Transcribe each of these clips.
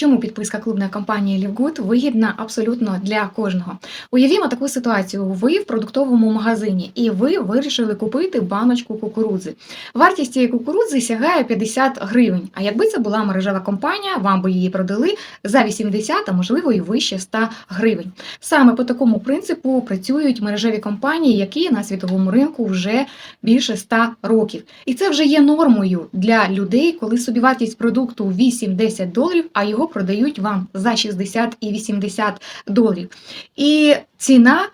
Чому підписка клубної компанії Livegood вигідна абсолютно для кожного? Уявімо таку ситуацію: ви в продуктовому магазині і ви вирішили купити баночку кукурудзи. Вартість цієї кукурудзи сягає 50 гривень. А якби це була мережева компанія, вам би її продали за 80, а можливо і вище 100 гривень. Саме по такому принципу працюють мережеві компанії, які на світовому ринку вже більше 100 років. І це вже є нормою для людей, коли собівартість продукту 8-10 доларів, а його продають вам за 60 і 80 доларів. І ціна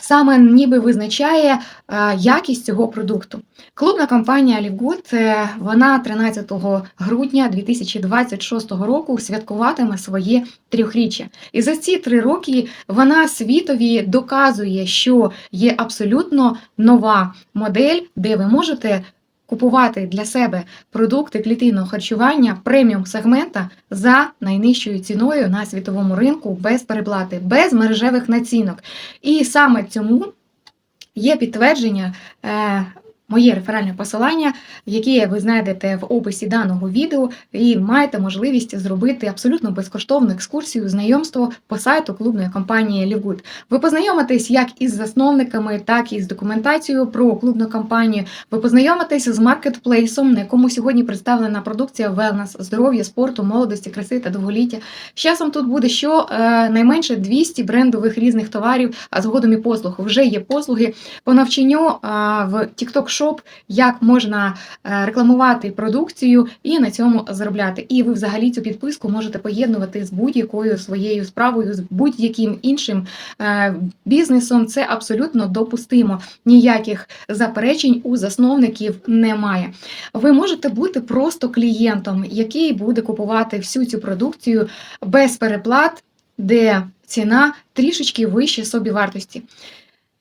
саме ніби визначає е, якість цього продукту. Клубна компанія Livegood, е, вона 13 грудня 2026 року святкуватиме своє трьохріччя. І за ці три роки вона світові доказує, що є абсолютно нова модель, де ви можете купувати для себе продукти клітинного харчування преміум сегмента за найнижчою ціною на світовому ринку без переплати, без мережевих націнок. І саме цьому є підтвердження. Моє реферальне посилання, яке ви знайдете в описі даного відео, і маєте можливість зробити абсолютно безкоштовну екскурсію, знайомство по сайту клубної компанії Livegood. Ви познайомитесь як із засновниками, так і з документацією про клубну компанію. Ви познайомитесь з маркетплейсом, на якому сьогодні представлена продукція велнес, здоров'я, спорту, молодості, краси та довголіття. З часом тут буде що е, найменше 200 брендових різних товарів, а згодом і послуг. Вже є послуги по навчанню в TikTok Shop, як можна е, рекламувати продукцію і на цьому заробляти. І ви взагалі цю підписку можете поєднувати з будь-якою своєю справою, з будь-яким іншим е, бізнесом. Це абсолютно допустимо. Ніяких заперечень у засновників немає. Ви можете бути просто клієнтом, який буде купувати всю цю продукцію без переплат, де ціна трішечки вище собівартості.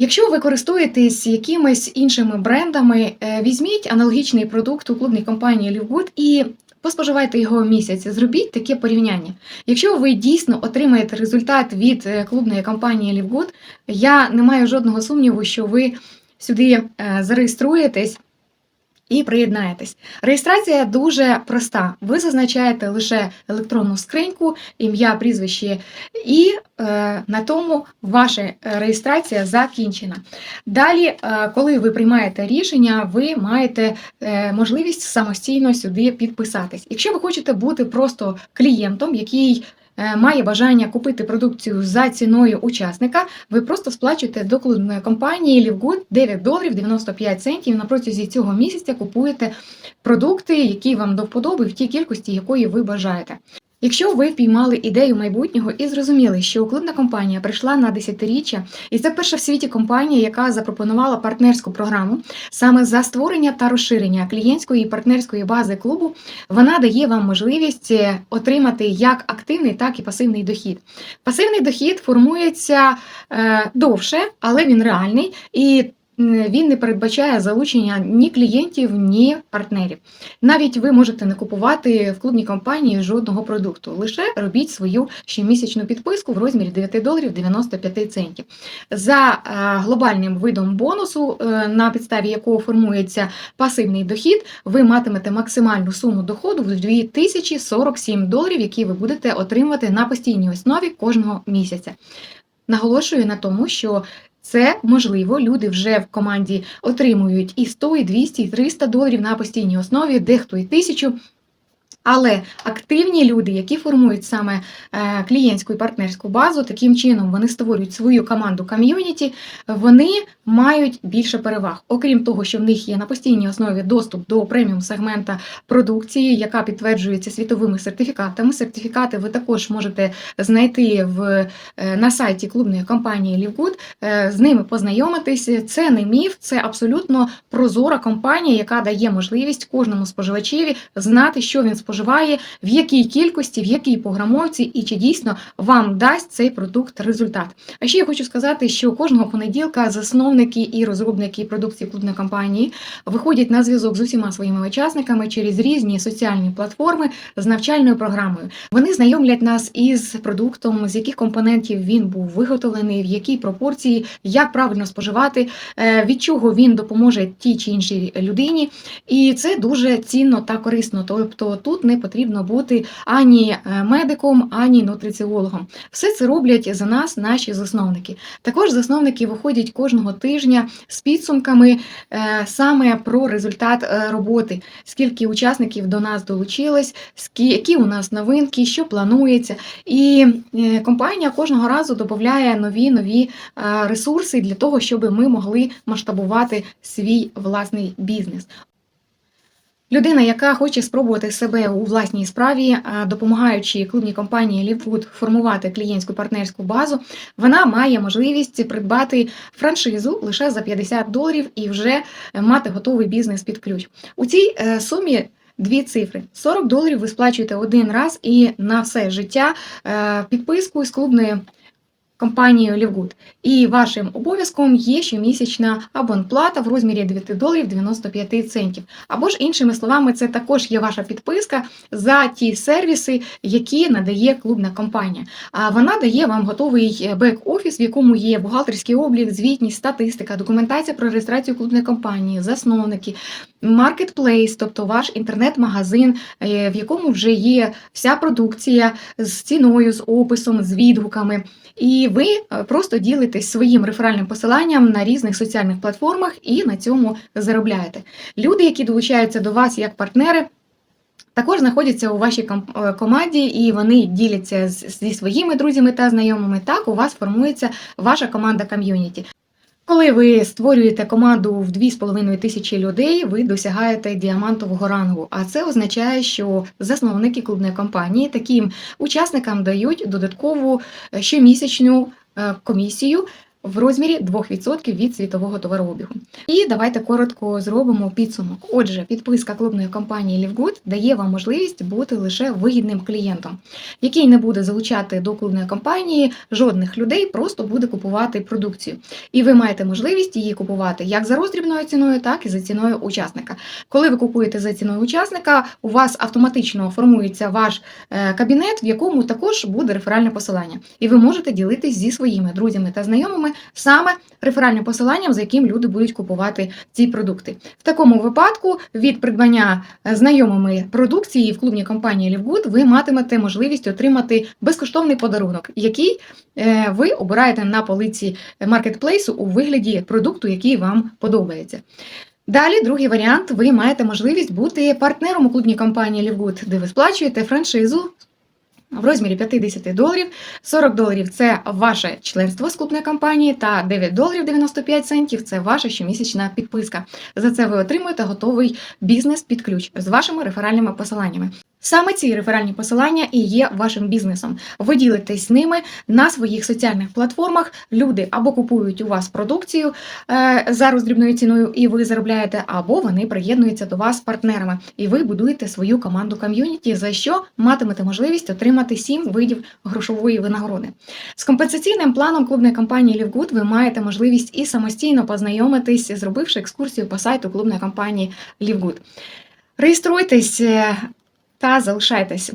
Якщо ви користуєтесь якимись іншими брендами, е, візьміть аналогічний продукт у клубній компанії Лівгуд і поспоживайте його місяць. Зробіть таке порівняння. Якщо ви дійсно отримаєте результат від е, клубної компанії Лівгуд, я не маю жодного сумніву, що ви сюди е, зареєструєтесь. І приєднаєтесь. Реєстрація дуже проста. Ви зазначаєте лише електронну скриньку, ім'я, прізвище, і е, на тому ваша реєстрація закінчена. Далі, е, коли ви приймаєте рішення, ви маєте е, можливість самостійно сюди підписатись. Якщо ви хочете бути просто клієнтом, який Має бажання купити продукцію за ціною учасника, ви просто сплачуєте до клубної компанії Livegood 9 доларів 95 центів. На протязі цього місяця купуєте продукти, які вам до вподоби в тій кількості, якої ви бажаєте. Якщо ви впіймали ідею майбутнього і зрозуміли, що клубна компанія прийшла на десятиріччя, і це перша в світі компанія, яка запропонувала партнерську програму саме за створення та розширення клієнтської і партнерської бази клубу, вона дає вам можливість е, отримати як активний, так і пасивний дохід. Пасивний дохід формується е, довше, але він реальний і. Він не передбачає залучення ні клієнтів, ні партнерів. Навіть ви можете не купувати в клубній компанії жодного продукту. Лише робіть свою щомісячну підписку в розмірі 9 доларів 95 центів. За е, глобальним видом бонусу, е, на підставі якого формується пасивний дохід, ви матимете максимальну суму доходу в 2047 доларів, які ви будете отримувати на постійній основі кожного місяця. Наголошую на тому, що це можливо, люди вже в команді отримують і 100, і 200, і 300 доларів на постійній основі, дехто і тисячу. Але активні люди, які формують саме е, клієнтську і партнерську базу, таким чином вони створюють свою команду ком'юніті, вони мають більше переваг. Окрім того, що в них є на постійній основі доступ до преміум сегмента продукції, яка підтверджується світовими сертифікатами. Сертифікати ви також можете знайти в, е, на сайті клубної компанії Livegood, е, з ними познайомитись. Це не міф, це абсолютно прозора компанія, яка дає можливість кожному споживачеві знати, що він споживає, в якій кількості, в якій програмовці і чи дійсно вам дасть цей продукт результат. А ще я хочу сказати, що кожного понеділка засновники і розробники продукції клубної компанії виходять на зв'язок з усіма своїми учасниками через різні соціальні платформи з навчальною програмою. Вони знайомлять нас із продуктом, з яких компонентів він був виготовлений, в якій пропорції, як правильно споживати, е, від чого він допоможе тій чи іншій людині. І це дуже цінно та корисно. Тобто тут тут не потрібно бути ані е, медиком, ані нутриціологом. Все це роблять за нас наші засновники. Також засновники виходять кожного тижня з підсумками е, саме про результат е, роботи, скільки учасників до нас долучилось, які у нас новинки, що планується. І компанія кожного разу додає нові нові ресурси для того, щоб ми могли масштабувати свій власний бізнес. Людина, яка хоче спробувати себе у власній справі, е, допомагаючи клубній компанії Ліввуд формувати клієнтську партнерську базу, вона має можливість придбати франшизу лише за 50 доларів і вже мати готовий бізнес під ключ. У цій е, сумі. Дві цифри: 40 доларів ви сплачуєте один раз і на все життя е, підписку з клубною компанією Лівгуд. І вашим обов'язком є щомісячна абонплата в розмірі 9 доларів 95 центів. Або ж іншими словами, це також є ваша підписка за ті сервіси, які надає клубна компанія. А вона дає вам готовий бек-офіс, в якому є бухгалтерський облік, звітність, статистика, документація про реєстрацію клубної компанії, засновники, маркетплейс, тобто ваш інтернет-магазин, е, в якому вже є вся продукція з ціною, з описом, з відгуками. І ви е, просто ділитесь своїм реферальним посиланням на різних соціальних платформах і на цьому заробляєте. Люди, які долучаються до вас як партнери. Також знаходяться у вашій е, команді, і вони діляться зі своїми друзями та знайомими. Так у вас формується ваша команда ком'юніті. Коли ви створюєте команду в 2,5 тисячі людей, ви досягаєте діамантового рангу. А це означає, що засновники клубної компанії таким учасникам дають додаткову е, щомісячну е, комісію. В розмірі 2% від світового товарообігу. І давайте коротко зробимо підсумок. Отже, підписка клубної компанії LiveGood дає вам можливість бути лише вигідним клієнтом, який не буде залучати до клубної компанії жодних людей, просто буде купувати продукцію. І ви маєте можливість її купувати як за роздрібною ціною, так і за ціною учасника. Коли ви купуєте за ціною учасника, у вас автоматично формується ваш е, кабінет, в якому також буде реферальне посилання. І ви можете ділитись зі своїми друзями та знайомими саме реферальним посиланням, за яким люди будуть купувати ці продукти. В такому випадку від придбання е, знайомими продукції в клубній компанії Лівгуд ви матимете можливість отримати безкоштовний подарунок, який е, ви обираєте на полиці маркетплейсу у вигляді продукту, який вам подобається. Далі, другий варіант, ви маєте можливість бути партнером у клубній компанії Лівгуд, де ви сплачуєте франшизу в розмірі 50 доларів. 40 доларів це ваше членство з клубної компанії, та 9 доларів 95 центів це ваша щомісячна підписка. За це ви отримуєте готовий бізнес під ключ з вашими реферальними посиланнями. Саме ці реферальні посилання і є вашим бізнесом. Ви ділитесь ними на своїх соціальних платформах. Люди або купують у вас продукцію е, за роздрібною ціною, і ви заробляєте, або вони приєднуються до вас партнерами, і ви будуєте свою команду ком'юніті, за що матимете можливість отримати 7 видів грошової винагороди. З компенсаційним планом клубної компанії Лівгуд ви маєте можливість і самостійно познайомитись, зробивши екскурсію по сайту клубної компанії Лівгуд. Реєструйтесь е, та залишайтесь.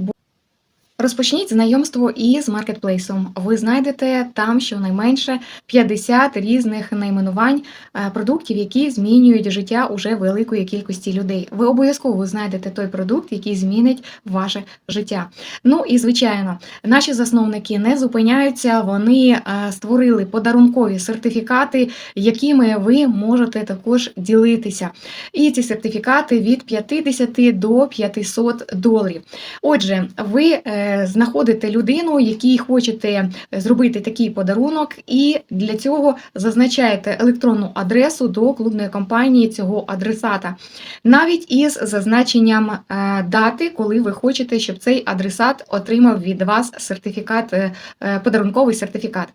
Розпочніть знайомство із маркетплейсом. Ви знайдете там щонайменше 50 різних найменувань е, продуктів, які змінюють життя уже великої кількості людей. Ви обов'язково знайдете той продукт, який змінить ваше життя. Ну і звичайно, наші засновники не зупиняються. Вони е, створили подарункові сертифікати, якими ви можете також ділитися. І ці сертифікати від 50 до 500 доларів. Отже, ви е, знаходите людину, якій хочете зробити такий подарунок, і для цього зазначаєте електронну адресу до клубної компанії цього адресата, навіть із зазначенням е, дати, коли ви хочете, щоб цей адресат отримав від вас сертифікат, е, е, подарунковий сертифікат.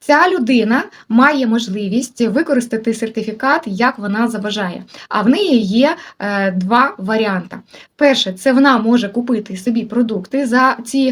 Ця людина має можливість використати сертифікат, як вона забажає. А в неї є два варіанти. Перше, це вона може купити собі продукти за ці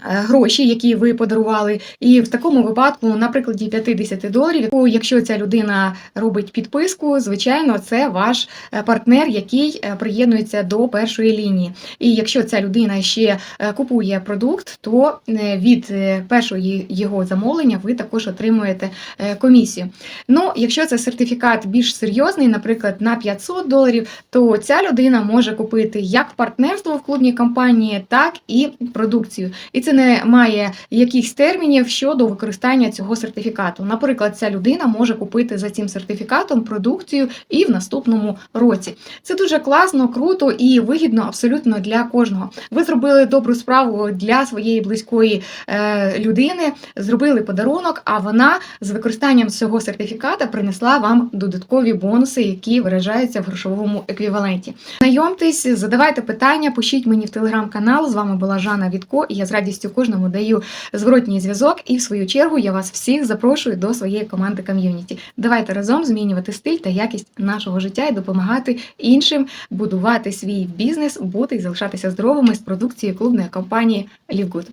гроші, які ви подарували. І в такому випадку, на прикладі 50 доларів, якщо ця людина робить підписку, звичайно, це ваш е, партнер, який е, приєднується до першої лінії. І якщо ця людина ще е, купує продукт, то е, від е, першої його замовлення ви також отримуєте е, комісію. Ну, якщо це сертифікат більш серйозний, наприклад, на 500 доларів, то ця людина може купити як партнерство в клубній компанії, так і продукцію. І це не має якихось термінів щодо використання цього сертифікату. Наприклад, ця людина може купити за цим сертифікатом продукцію і в наступному році. Це дуже класно, круто і вигідно абсолютно для кожного. Ви зробили добру справу для своєї близької е, людини, зробили подарунок, а вона з використанням цього сертифіката принесла вам додаткові бонуси, які виражаються в грошовому еквіваленті. Знайомтесь, задавайте питання, пишіть мені в телеграм-канал. З вами була Жанна Вітко, і я з радістю кожному даю зворотній зв'язок. І в свою чергу я вас всіх запрошую до своєї команди ком'юніті. Давайте разом змінювати стиль та якість нашого життя і допомагати іншим будувати свій бізнес, бути і залишатися здоровими з продукції клубної компанії LiveGood.